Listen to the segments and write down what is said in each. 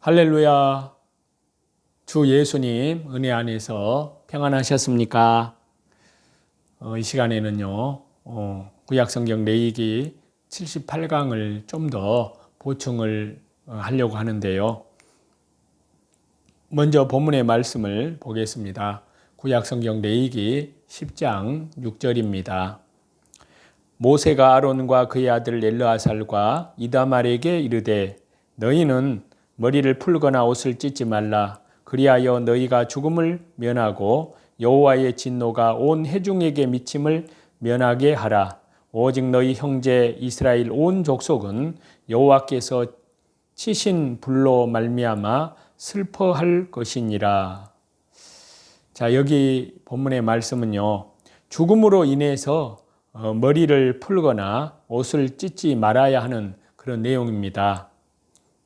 할렐루야. 주 예수님 은혜 안에서 평안하셨습니까? 어, 이 시간에는요, 어, 구약성경 레이기 78강을 좀 더 보충을 어, 하려고 하는데요. 먼저 본문의 말씀을 보겠습니다. 구약성경 레이기 10장 6절입니다. 모세가 아론과 그의 아들 엘르아살과 이다말에게 이르되 너희는 머리를 풀거나 옷을 찢지 말라 그리하여 너희가 죽음을 면하고 여호와의 진노가 온 회중에게 미침을 면하게 하라 오직 너희 형제 이스라엘 온 족속은 여호와께서 치신 불로 말미암아 슬퍼할 것이니라. 자, 여기 본문의 말씀은요. 죽음으로 인해서 어, 머리를 풀거나 옷을 찢지 말아야 하는 그런 내용입니다.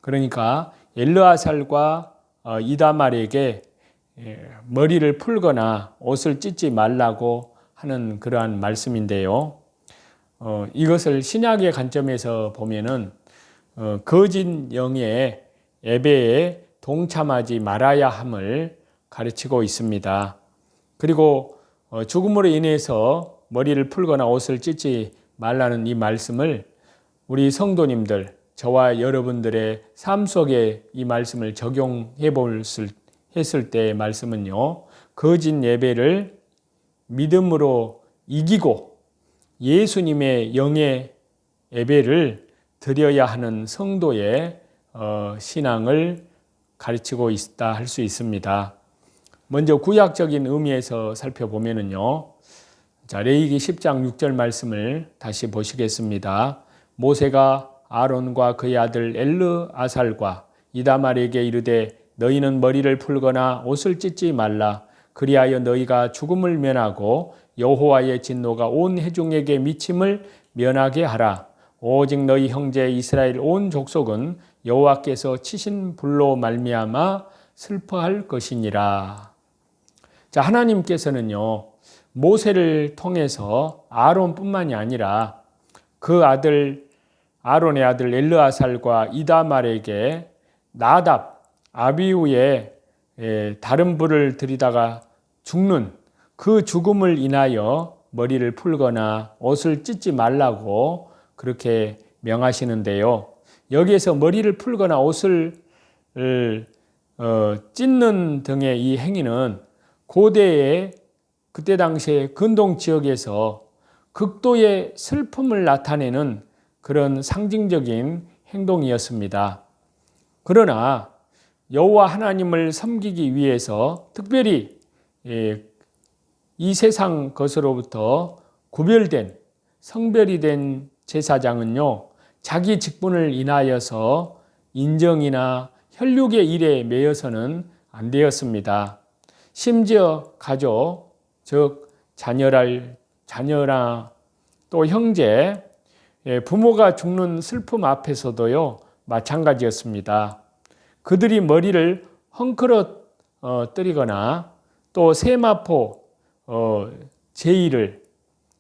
그러니까 엘르아살과 어, 이다말에게 예, 머리를 풀거나 옷을 찢지 말라고 하는 그러한 말씀인데요. 어, 이것을 신약의 관점에서 보면은 어, 거짓 영의 예배에 동참하지 말아야 함을 가르치고 있습니다. 그리고 어, 죽음으로 인해서 머리를 풀거나 옷을 찢지 말라는 이 말씀을 우리 성도님들, 저와 여러분들의 삶 속에 이 말씀을 적용해 볼 했을 때의 말씀은요, 거짓 예배를 믿음으로 이기고 예수님의 영의 예배를 드려야 하는 성도의 어, 신앙을 가르치고 있다 할 수 있습니다. 먼저 구약적인 의미에서 살펴보면은요. 자, 레이기 10장 6절 말씀을 다시 보시겠습니다. 모세가 아론과 그의 아들 엘르 아살과 이다말에게 이르되 너희는 머리를 풀거나 옷을 찢지 말라 그리하여 너희가 죽음을 면하고 여호와의 진노가 온 회중에게 미침을 면하게 하라 오직 너희 형제 이스라엘 온 족속은 여호와께서 치신 불로 말미암아 슬퍼할 것이니라. 자, 하나님께서는요. 모세를 통해서 아론뿐만이 아니라 그 아들 아론의 아들 엘르아살과 이다말에게 나답 아비우의 다른 불을 들이다가 죽는 그 죽음을 인하여 머리를 풀거나 옷을 찢지 말라고 그렇게 명하시는데요. 여기에서 머리를 풀거나 옷을 어, 찢는 등의 이 행위는 고대의 그때 당시에 근동 지역에서 극도의 슬픔을 나타내는 그런 상징적인 행동이었습니다. 그러나 여호와 하나님을 섬기기 위해서 특별히 예, 이 세상 것으로부터 구별된 성별이 된 제사장은요 자기 직분을 인하여서 인정이나 혈육의 일에 매여서는 안 되었습니다. 심지어 가족, 즉 자녀랄 자녀나 또 형제, 예, 부모가 죽는 슬픔 앞에서도요 마찬가지였습니다. 그들이 머리를 헝클어 뜨리거나 또 세마포 어, 제의를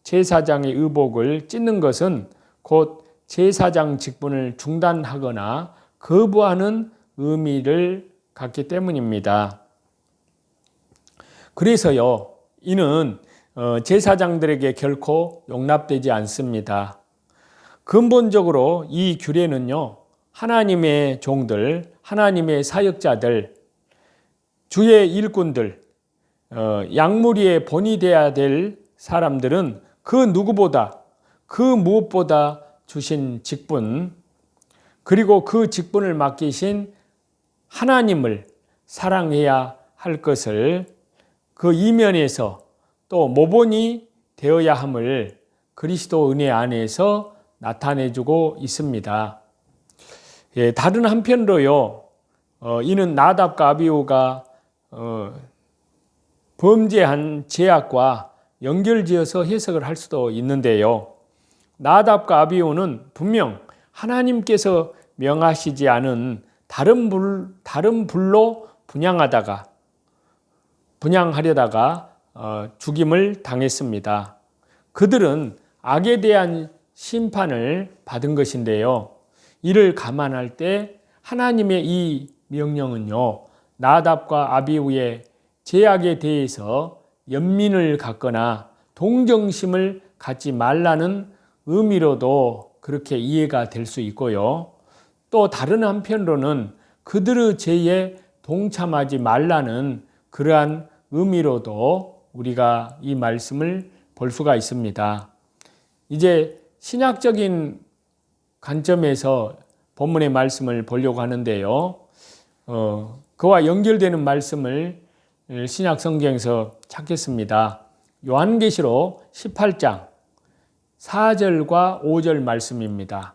제사장의 의복을 찢는 것은 곧 제사장 직분을 중단하거나 거부하는 의미를 갖기 때문입니다. 그래서요, 이는 어, 제사장들에게 결코 용납되지 않습니다. 근본적으로 이 규례는요, 하나님의 종들, 하나님의 사역자들, 주의 일꾼들, 어, 양무리의 본이 되어야 될 사람들은 그 누구보다, 그 무엇보다 주신 직분, 그리고 그 직분을 맡기신 하나님을 사랑해야 할 것을 그 이면에서 또 모본이 되어야 함을 그리스도 은혜 안에서 나타내주고 있습니다. 예, 다른 한편으로요, 어, 이는 나답과 아비오가 어, 범죄한 죄악과 연결지어서 해석을 할 수도 있는데요. 나답과 아비오는 분명 하나님께서 명하시지 않은 다른 불 다른 불로 분양하다가 분양하려다가 어, 죽임을 당했습니다. 그들은 악에 대한 심판을 받은 것인데요. 이를 감안할 때 하나님의 이 명령은요. 나답과 아비우의 제약에 대해서 연민을 갖거나 동정심을 갖지 말라는 의미로도 그렇게 이해가 될 수 있고요. 또 다른 한편으로는 그들의 죄에 동참하지 말라는 그러한 의미로도 우리가 이 말씀을 볼 수가 있습니다. 이제 신약적인 관점에서 본문의 말씀을 보려고 하는데요. 어, 그와 연결되는 말씀을 신약 성경에서 찾겠습니다. 요한계시록 18장 4절과 5절 말씀입니다.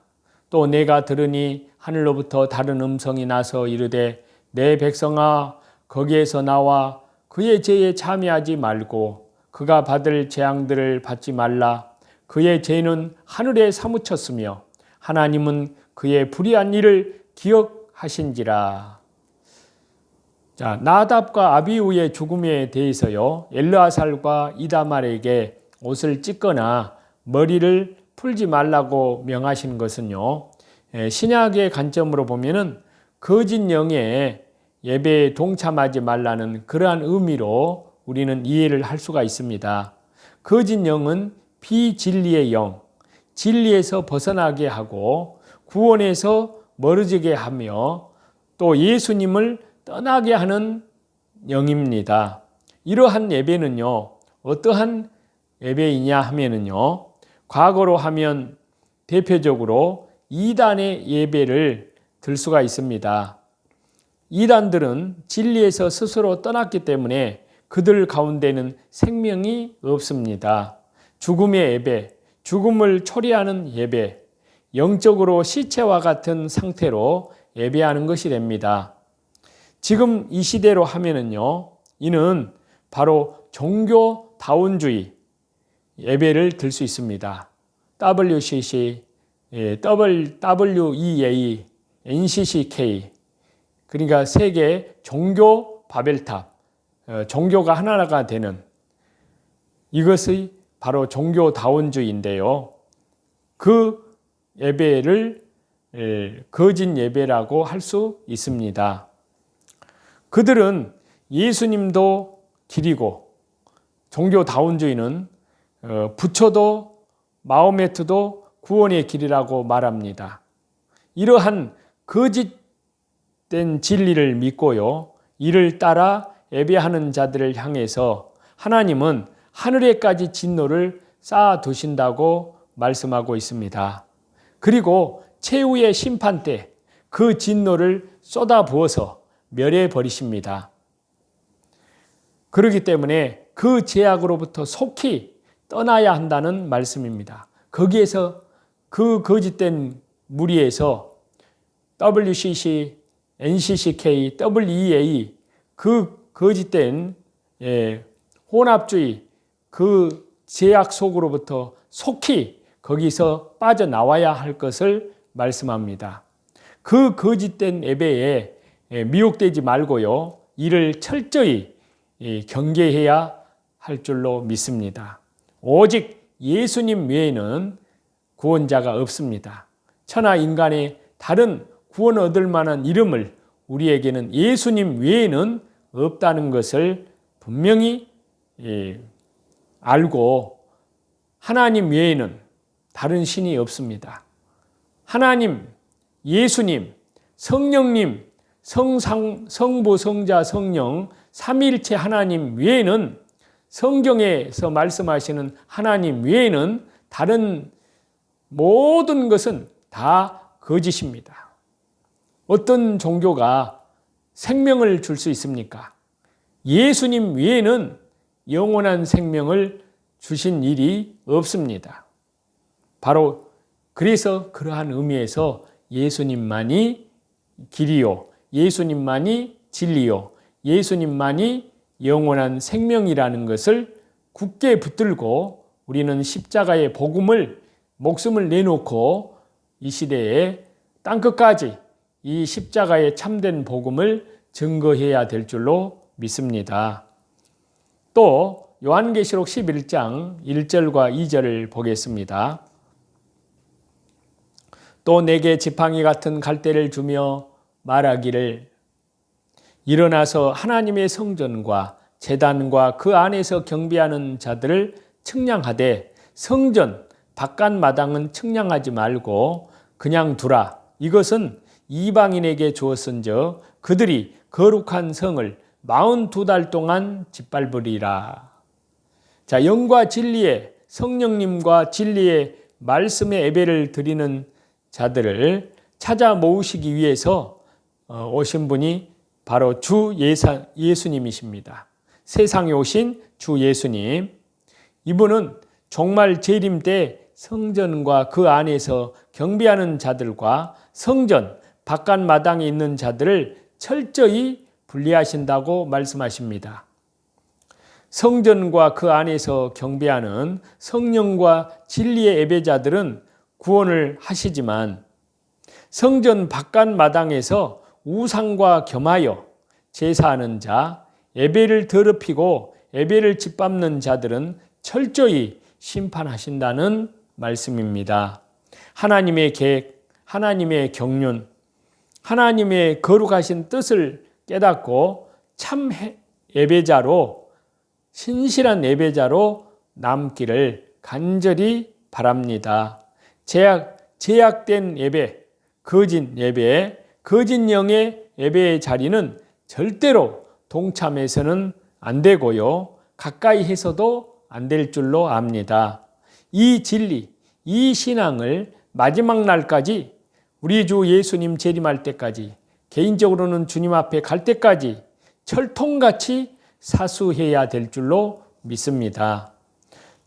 또 내가 들으니 하늘로부터 다른 음성이 나서 이르되 내 백성아 거기에서 나와 그의 죄에 참여하지 말고 그가 받을 재앙들을 받지 말라 그의 죄는 하늘에 사무쳤으며 하나님은 그의 불의한 일을 기억하신지라. 자, 나답과 아비우의 죽음에 대해서요. 엘르아살과 이다말에게 옷을 찢거나 머리를 풀지 말라고 명하신 것은요. 예, 신약의 관점으로 보면은 거짓 영에 예배에 동참하지 말라는 그러한 의미로 우리는 이해를 할 수가 있습니다. 거짓 영은 비진리의 영, 진리에서 벗어나게 하고 구원에서 멀어지게 하며 또 예수님을 떠나게 하는 영입니다. 이러한 예배는요, 어떠한 예배이냐 하면은요, 과거로 하면 대표적으로 이단의 예배를 들 수가 있습니다. 이단들은 진리에서 스스로 떠났기 때문에 그들 가운데는 생명이 없습니다. 죽음의 예배, 죽음을 초래하는 예배, 영적으로 시체와 같은 상태로 예배하는 것이 됩니다. 지금 이 시대로 하면은요, 이는 바로 종교다운주의 예배를 들 수 있습니다. WCC, WEA, NCCK, 그러니까 세계 종교 바벨탑, 어, 종교가 하나가 되는 이것의 바로 종교다원주의인데요. 그 예배를 거짓 예배라고 할 수 있습니다. 그들은 예수님도 길이고 종교다원주의는 어, 부처도 마호메트도 구원의 길이라고 말합니다. 이러한 거짓된 진리를 믿고요. 이를 따라 예배하는 자들을 향해서 하나님은 하늘에까지 진노를 쌓아 두신다고 말씀하고 있습니다. 그리고 최후의 심판 때 그 진노를 쏟아 부어서 멸해 버리십니다. 그렇기 때문에 그 제약으로부터 속히 떠나야 한다는 말씀입니다. 거기에서 그 거짓된 무리에서 WCC, NCCK, WEA 그 거짓된 예, 혼합주의 그 제약 속으로부터 속히 거기서 빠져나와야 할 것을 말씀합니다. 그 거짓된 예배에 예, 미혹되지 말고요. 이를 철저히 예, 경계해야 할 줄로 믿습니다. 오직 예수님 외에는 구원자가 없습니다. 천하 인간의 다른 구원 얻을 만한 이름을 우리에게는 예수님 외에는 없다는 것을 분명히 예, 알고 하나님 외에는 다른 신이 없습니다. 하나님, 예수님, 성령님, 성상, 성부, 성자, 성령, 삼일체 하나님 외에는 성경에서 말씀하시는 하나님 외에는 다른 모든 것은 다 거짓입니다. 어떤 종교가 생명을 줄 수 있습니까? 예수님 외에는 영원한 생명을 주신 일이 없습니다. 바로 그래서 그러한 의미에서 예수님만이 길이요, 예수님만이 진리요, 예수님만이 영원한 생명이라는 것을 굳게 붙들고 우리는 십자가의 복음을 목숨을 내놓고 이 시대에 땅 끝까지 이 십자가의 참된 복음을 증거해야 될 줄로 믿습니다. 또 요한계시록 11장 1절과 2절을 보겠습니다. 또 내게 지팡이 같은 갈대를 주며 말하기를 일어나서 하나님의 성전과 재단과 그 안에서 경배하는 자들을 측량하되 성전 바깥 마당은 측량하지 말고 그냥 두라. 이것은 이방인에게 주었은저 그들이 거룩한 성을 마흔 두달 동안 짓밟으리라. 자, 영과 진리의 성령님과 진리의 말씀의 예배를 드리는 자들을 찾아 모으시기 위해서 어, 오신 분이 바로 주 예사, 예수님이십니다. 세상에 오신 주 예수님. 이분은 정말 재림 때 성전과 그 안에서 경배하는 자들과 성전 바깥 마당에 있는 자들을 철저히 분리하신다고 말씀하십니다. 성전과 그 안에서 경배하는 성령과 진리의 예배자들은 구원을 하시지만 성전 바깥 마당에서 우상과 겸하여 제사하는 자, 예배를 더럽히고 예배를 짓밟는 자들은 철저히 심판하신다는 말씀입니다. 하나님의 계획, 하나님의 경륜, 하나님의 거룩하신 뜻을 깨닫고 참 예배자로 신실한 예배자로 남기를 간절히 바랍니다. 제약, 제약된 예배, 거짓 예배, 거짓 영의 예배의 자리는 절대로 동참해서는 안 되고요. 가까이 해서도 안 될 줄로 압니다. 이 진리, 이 신앙을 마지막 날까지 우리 주 예수님 재림할 때까지 개인적으로는 주님 앞에 갈 때까지 철통같이 사수해야 될 줄로 믿습니다.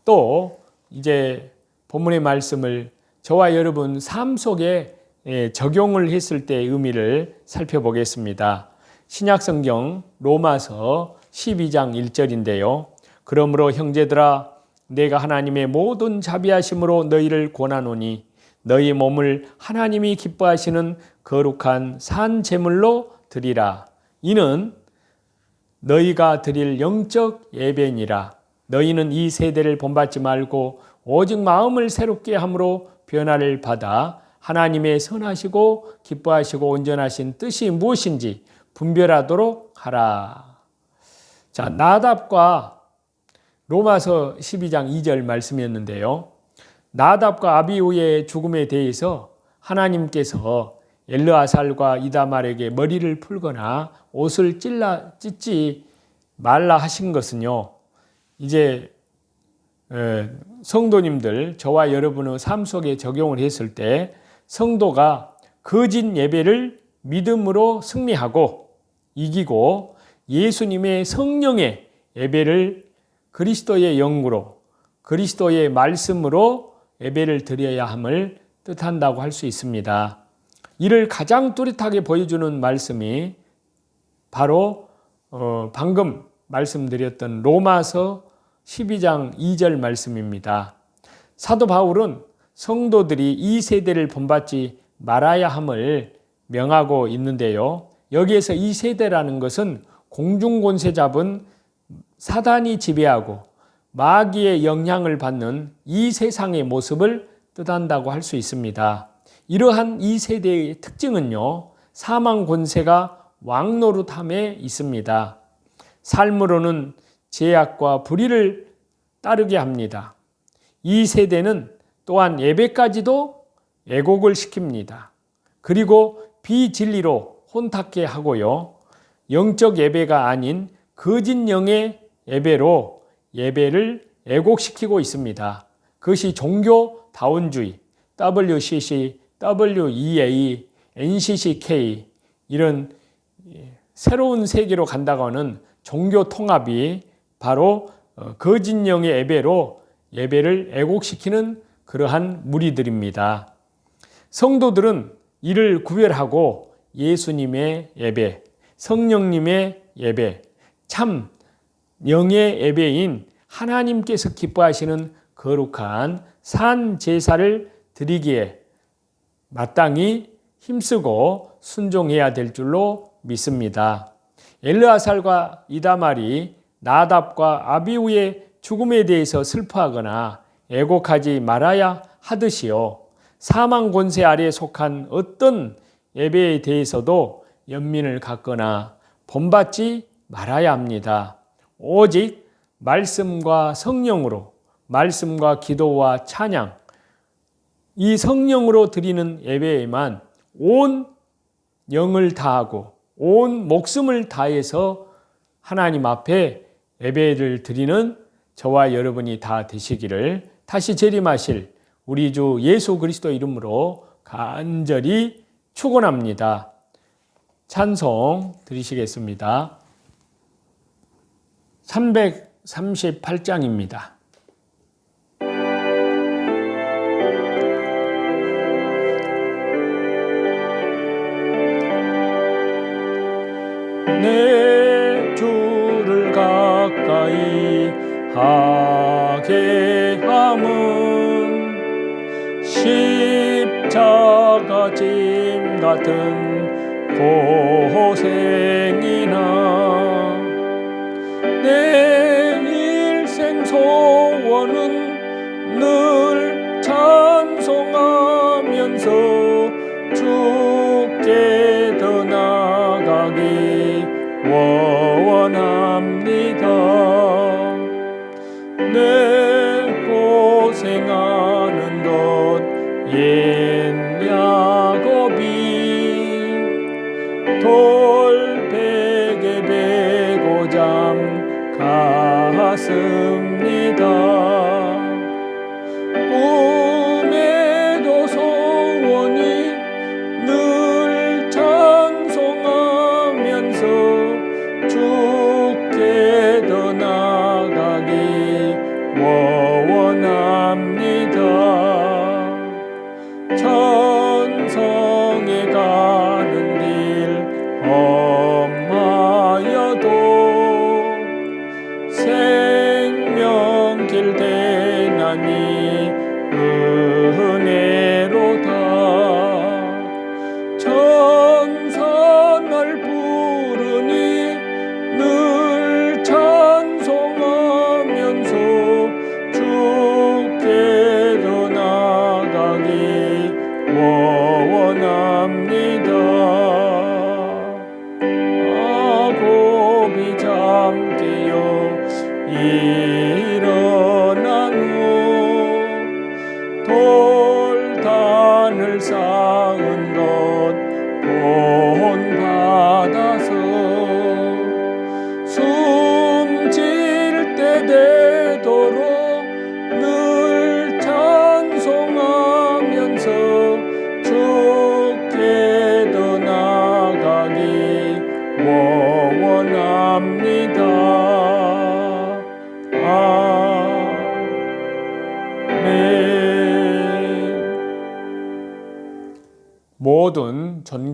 또 이제 본문의 말씀을 저와 여러분 삶 속에 예, 적용을 했을 때의 의미를 살펴보겠습니다. 신약성경 로마서 12장 1절인데요. 그러므로 형제들아 내가 하나님의 모든 자비하심으로 너희를 권하노니 너희 몸을 하나님이 기뻐하시는 거룩한 산 제물로 드리라. 이는 너희가 드릴 영적 예배니라. 너희는 이 세대를 본받지 말고 오직 마음을 새롭게 함으로 변화를 받아 하나님의 선하시고 기뻐하시고 온전하신 뜻이 무엇인지 분별하도록 하라. 자, 나답과 로마서 12장 2절 말씀이었는데요. 나답과 아비우의 죽음에 대해서 하나님께서 엘르아살과 이다말에게 머리를 풀거나 옷을 찔라 찢지 말라 하신 것은요. 이제 성도님들 저와 여러분의 삶 속에 적용을 했을 때 성도가 거짓 예배를 믿음으로 승리하고 이기고 예수님의 성령의 예배를 그리스도의 영으로 그리스도의 말씀으로 예배를 드려야 함을 뜻한다고 할 수 있습니다. 이를 가장 뚜렷하게 보여주는 말씀이 바로 어, 방금 말씀드렸던 로마서 12장 2절 말씀입니다. 사도 바울은 성도들이 이 세대를 본받지 말아야 함을 명하고 있는데요. 여기에서 이 세대라는 것은 공중권세 잡은 사단이 지배하고 마귀의 영향을 받는 이 세상의 모습을 뜻한다고 할 수 있습니다. 이러한 이 세대의 특징은요, 사망 권세가 왕노릇함에 있습니다. 삶으로는 제약과 불의를 따르게 합니다. 이 세대는 또한 예배까지도 애곡을 시킵니다. 그리고 비진리로 혼탁해 하고요. 영적 예배가 아닌 거짓 영의 예배로 예배를 애곡시키고 있습니다. 그것이 종교다원주의, WCC, WEA, NCCK 이런 새로운 세계로 간다고 하는 종교 통합이 바로 어, 거짓령의 예배로 예배를 애곡시키는 그러한 무리들입니다. 성도들은 이를 구별하고 예수님의 예배, 성령님의 예배, 참 영의 예배인 하나님께서 기뻐하시는 거룩한 산 제사를 드리기에 마땅히 힘쓰고 순종해야 될 줄로 믿습니다. 엘르아살과 이다말이 나답과 아비우의 죽음에 대해서 슬퍼하거나 애곡하지 말아야 하듯이요. 사망 권세 아래에 속한 어떤 예배에 대해서도 연민을 갖거나 본받지 말아야 합니다. 오직 말씀과 성령으로, 말씀과 기도와 찬양, 이 성령으로 드리는 예배에만 온 영을 다하고 온 목숨을 다해서 하나님 앞에 예배를 드리는 저와 여러분이 다 되시기를 다시 재림하실 우리 주 예수 그리스도 이름으로 간절히 축원합니다. 찬송 드리시겠습니다. 338장입니다. 내 주를 가까이 하게 함은 십자가 짐 같은 고 찬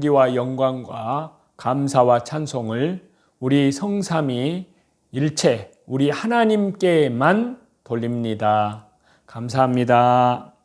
전기와 영광과 감사와 찬송을 우리 성삼이 일체 우리 하나님께만 돌립니다. 감사합니다.